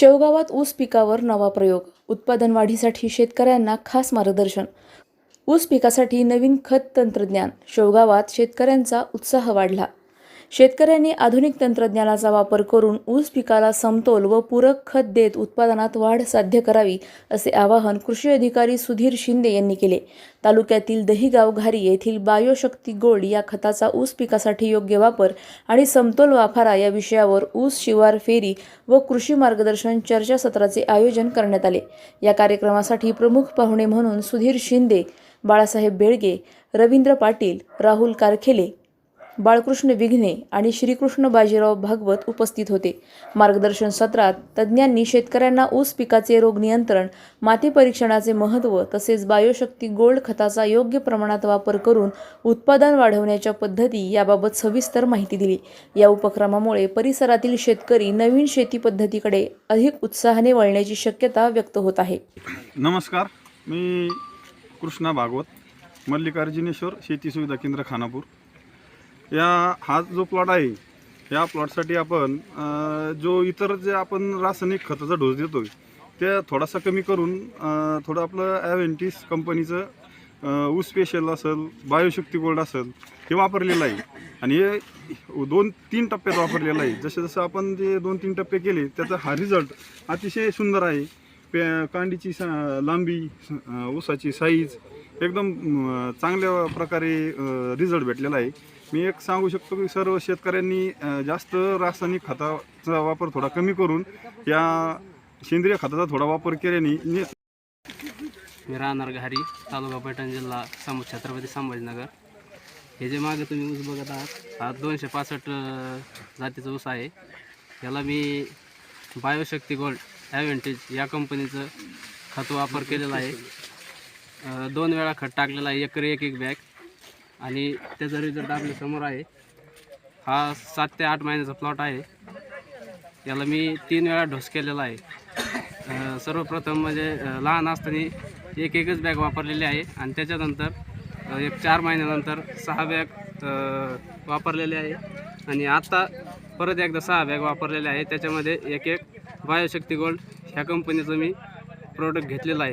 शेवगावात ऊस पिकावर नवा प्रयोग उत्पादन वाढीसाठी शेतकऱ्यांना खास मार्गदर्शन. ऊस पिकासाठी नवीन खत तंत्रज्ञान शेवगावात शेतकऱ्यांचा उत्साह वाढला. शेतकऱ्यांनी आधुनिक तंत्रज्ञानाचा वापर करून ऊस पिकाला समतोल व पूरक खत देत उत्पादनात वाढ साध्य करावी असे आवाहन कृषी अधिकारी सुधीर शिंदे यांनी केले. तालुक्यातील दहिगाव घारी येथील बायोशक्ती गोल्ड या खताचा ऊस पिकासाठी योग्य वापर आणि समतोल वाफारा या विषयावर ऊस शिवार फेरी व कृषी मार्गदर्शन चर्चासत्राचे आयोजन करण्यात आले. या कार्यक्रमासाठी प्रमुख पाहुणे म्हणून सुधीर शिंदे बाळासाहेब बेळगे रवींद्र पाटील राहुल कारखेले बाळकृष्ण विघ्ने आणि श्रीकृष्ण बाजीराव भागवत उपस्थित होते. मार्गदर्शन सत्रात तज्ज्ञांनी शेतकऱ्यांना ऊस पिकाचे रोग नियंत्रण माती परीक्षणाचे महत्त्व तसेच बायोशक्ती गोल्ड खताचा योग्य प्रमाणात वापर करून उत्पादन वाढवण्याच्या पद्धती याबाबत सविस्तर माहिती दिली. या उपक्रमामुळे परिसरातील शेतकरी नवीन शेती पद्धतीकडे अधिक उत्साहाने वळण्याची शक्यता व्यक्त होत आहे. नमस्कार मी कृष्णा भागवत मल्लिकार्जुनेश्वर शेती सुविधा केंद्र खानापूर. या हा जो प्लॉट आहे या प्लॉटसाठी आपण जो इतर जे आपण रासायनिक खताचा डोस देतो त्या थोडासा कमी करून थोडं आपलं ॲव्हेंटिस कंपनीचं ऊस स्पेशल असेल बायोशक्ती गोल्ड असेल हे वापरलेलं आहे. आणि हे दोन तीन टप्प्यात वापरलेलं आहे. जसं जसं आपण जे दोन तीन टप्पे केले त्याचा हा रिझल्ट अतिशय सुंदर आहे. पे कांडीची सा लांबी ऊसाची साईज एकदम चांगल्या प्रकारे रिझल्ट भेटलेला आहे. मी एक सांगू शकतो की सर्व शेतकऱ्यांनी जास्त रासायनिक खताचा वापर थोडा कमी करून या सेंद्रिय खताचा थोडा वापर केल्याने मी राहणार घारी तालुका पैठण जिल्हा सम छत्रपती संभाजीनगर. हे जे मागे तुम्ही ऊस बघत आहात हा दोनशे पासष्ट जातीचा ऊस आहे. याला मी बायोशक्ती गोल्ड ॲव्हेंटेज या कंपनीचं खत वापर केलेला आहे. दोन वेळा खत टाकलेला आहे एकरी एक एक बॅग. आणि त्याचा रिझल्ट आपल्यासमोर आहे. हा सात ते आठ महिन्याचा प्लॉट आहे. याला मी तीन वेळा ढोस केलेला आहे. सर्वप्रथम म्हणजे लहान असताना एक एकच बॅग वापरलेली आहे. आणि त्याच्यानंतर एक चार महिन्यानंतर सहा बॅग वापरलेले आहे. आणि आत्ता परत एकदा सहा बॅग वापरलेले आहे. त्याच्यामध्ये एक एक बायोशक्ती गोल्ड ह्या कंपनीचं मी प्रोडक्ट घेतलेलं आहे.